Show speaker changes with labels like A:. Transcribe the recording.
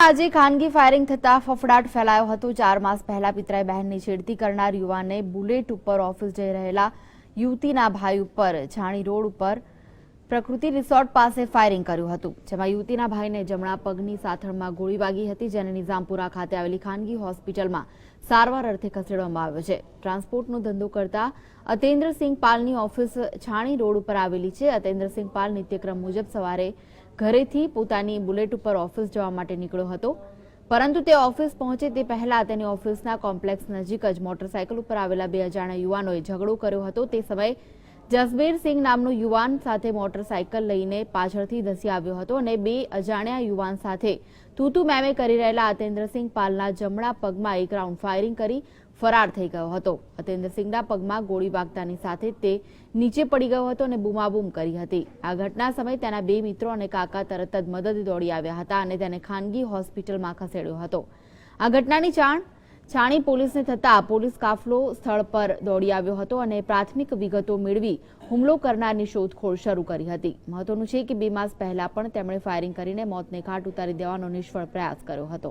A: આજે ખાનગી ફાયરિંગ થતા ફફડાટ ફેલાયો હતો. ચાર માસ પહેલા પિતરાઈ બહેનની છેડતી કરનાર યુવાને બુલેટ ઉપર ઓફિસ જઈ રહેલા યુવતીના ભાઈ ઉપર છાણી રોડ ઉપર પ્રકૃતિ રિસોર્ટ પાસે ફાયરિંગ કર્યું હતું, જેમાં યુવતીના ભાઈને જમણા પગની સાથળમાં ગોળી વાગી હતી, જેને નિઝામપુરા ખાતે આવેલી ખાનગી હોસ્પિટલમાં સારવાર અર્થે ખસેડવામાં આવ્યો છે. ટ્રાન્સપોર્ટનો ધંધો કરતા અતેન્દ્રસિંહ પાલની ઓફિસ છાણી રોડ ઉપર આવેલી છે. અતેન્દ્રસિંહ પાલ નિત્યક્રમ મુજબ સવારે ઘરેથી પોતાની બુલેટ ઉપર ઓફિસ જવા માટે નીકળ્યો હતો, પરંતુ તે ઓફિસ પહોંચે તે પહેલા તેની ઓફિસના કોમ્પ્લેક્સ નજીક જ મોટરસાયકલ ઉપર આવેલા બે અજાણ્યા યુવાનોએ ઝઘડો કર્યો હતો. તે સમયે જસબીરસિંહ નામનો યુવાન સાથે મોટરસાયકલ લઈને પાછળથી ધસી આવ્યો હતો અને બે અજાણ્યા યુવાન સાથે તૂતુ મેમે કરી રહેલા અતેન્દ્રસિંહ પાલના જમણા પગમાં એક રાઉન્ડ ફાયરિંગ કરી ફરાર થઈ ગયો હતો. અતેન્દ્રસિંહના પગમાં ગોળી વાગતાની સાથે તે નીચે પડી ગયો હતો અને બૂમાબૂમ કરી હતી. આ ઘટના સમયે તેના બે મિત્રો અને કાકા તરત જ મદદ દોડી આવ્યા હતા અને તેને ખાનગી હોસ્પિટલમાં ખસેડ્યો હતો. આ ઘટનાની જાણ છાણી પોલીસને થતાં પોલીસ કાફલો સ્થળ પર દોડી આવ્યો હતો અને પ્રાથમિક વિગતો મેળવી હુમલો કરનારની શોધખોળ શરૂ કરી હતી. મહત્વનું છે કે બે માસ પહેલા પણ તેમણે ફાયરિંગ કરીને મોતને ઘાટ ઉતારી દેવાનો નિષ્ફળ પ્રયાસ કર્યો હતો.